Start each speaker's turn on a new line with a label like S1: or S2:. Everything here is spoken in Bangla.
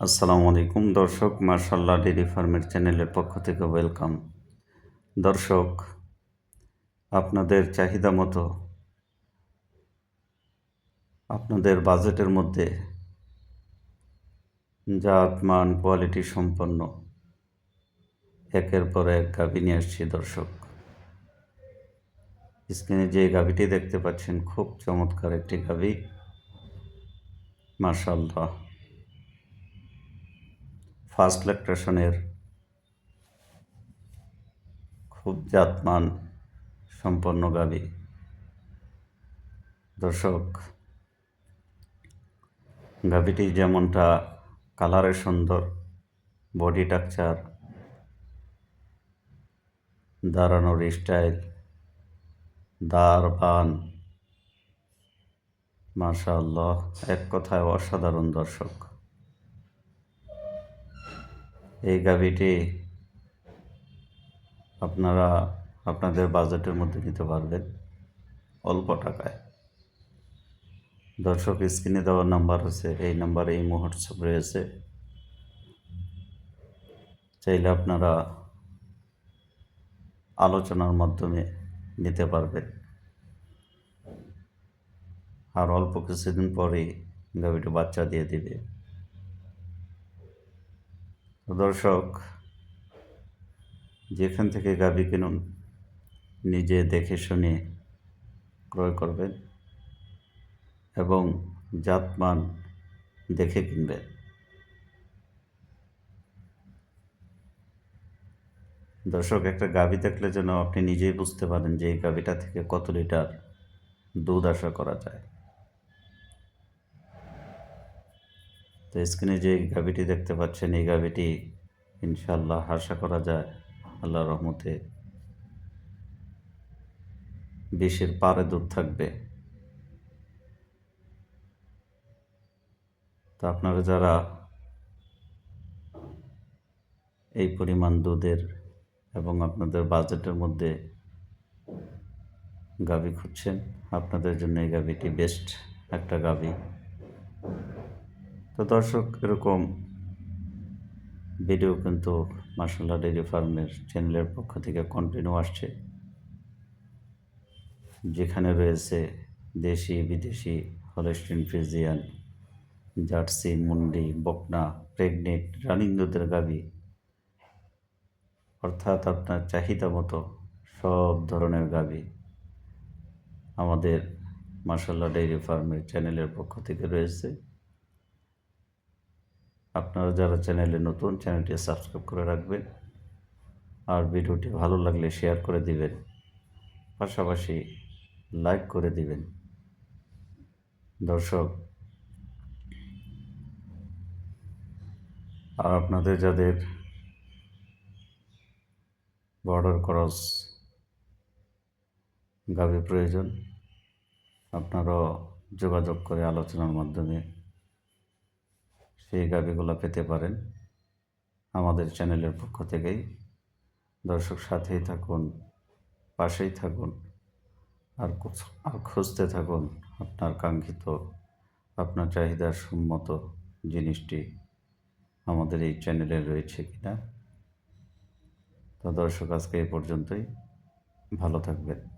S1: আসসালামু আলাইকুম, দর্শক। মার্শাল্লাহ ডেরি ফার্মের চ্যানেলের পক্ষ থেকে ওয়েলকাম। দর্শক, আপনাদের চাহিদা মতো, আপনাদের বাজেটের মধ্যে জাত মান কোয়ালিটি সম্পন্ন, একের পর এক গাভী নিয়ে আসছি, দর্শক। স্ক্রিনে যে গাভীটি দেখতে পাচ্ছেন, খুব চমৎকার একটি গাভী। মার্শাল্লাহ ফার্স্ট ল্যাকটেশনের খুব জাতমান সম্পন্ন গাবি। দর্শক, গাবিটি যেমনটা কালারে সুন্দর, বডি টাকচার দাঁড়ানোর স্টাইল দাঁড় বান মাশাআল্লাহ, এক কথায় অসাধারণ দর্শক। এই গাভিটি আপনারা আপনাদের বাজেটের মধ্যে নিতে পারবেন অল্প টাকায়। দর্শক, স্ক্রিনে দেওয়ার নাম্বার আছে এই নাম্বারে এই হোয়াটসঅ্যাপ রয়েছে। চাইলে আপনারা আলোচনার মাধ্যমে নিতে পারবেন। আর অল্প কিছুদিন পরেই গাভিটি বাচ্চা দিয়ে দিবে। দর্শক, যেখান থেকে গাভি কিনুন, নিজে দেখে শুনে ক্রয় করবেন এবং জাতমান দেখে কিনবেন। দর্শক, একটা গাভি দেখলে যেন আপনি নিজেই বুঝতে পারেন যে এই গাভিটা থেকে কত লিটার দুধ আশা করা যায়। তো স্ক্রিনে যে গাভিটি দেখতে পাচ্ছেন, এই গাভিটি ইনশাল্লাহ আশা করা যায় আল্লাহ রহমতে বিশের পারে দূর থাকবে। তো আপনারা যারা এই পরিমাণ দুধের এবং আপনাদের বাজেটের মধ্যে গাভি খুঁজছেন, আপনাদের জন্য এই গাভিটি বেস্ট একটা গাভি। তো দর্শক, এরকম ভিডিও কিন্তু মার্শাল্লাহ ডেয়ারি ফার্মের চ্যানেলের পক্ষ থেকে কন্টিনিউ আসছে। যেখানে রয়েছে দেশি, বিদেশি হলেস্টিন ফ্রিজিয়ান জার্সি মুন্ডি বকনা প্রেগনেন্ট রানিং দুধের গাভি। অর্থাৎ আপনার চাহিদা মতো সব ধরনের গাভি আমাদের মার্শাল্লাহ ডেয়ারি ফার্মের চ্যানেলের পক্ষ থেকে রয়েছে। আপনারা যারা চ্যানেলে নতুন, চ্যানেলটি সাবস্ক্রাইব করে রাখবেন আর ভিডিওটি ভালো লাগলে শেয়ার করে দিবেন। পাশাপাশি লাইক করে দিবেন। দর্শক, আর আপনাদের যাদের বর্ডার ক্রস গাভি প্রয়োজন, আপনারাও যোগাযোগ করে আলোচনার মাধ্যমে সেই গাভিগুলো পেতে পারেন আমাদের চ্যানেলের পক্ষ থেকেই। দর্শক সাথেই থাকুন, পাশেই থাকুন, আর আর খুঁজতে থাকুন আপনার কাঙ্ক্ষিত, আপনার চাহিদার সম্মত জিনিসটি আমাদের এই চ্যানেলে রয়েছে কিনা। তো দর্শক, আজকে এই পর্যন্তই। ভালো থাকবেন।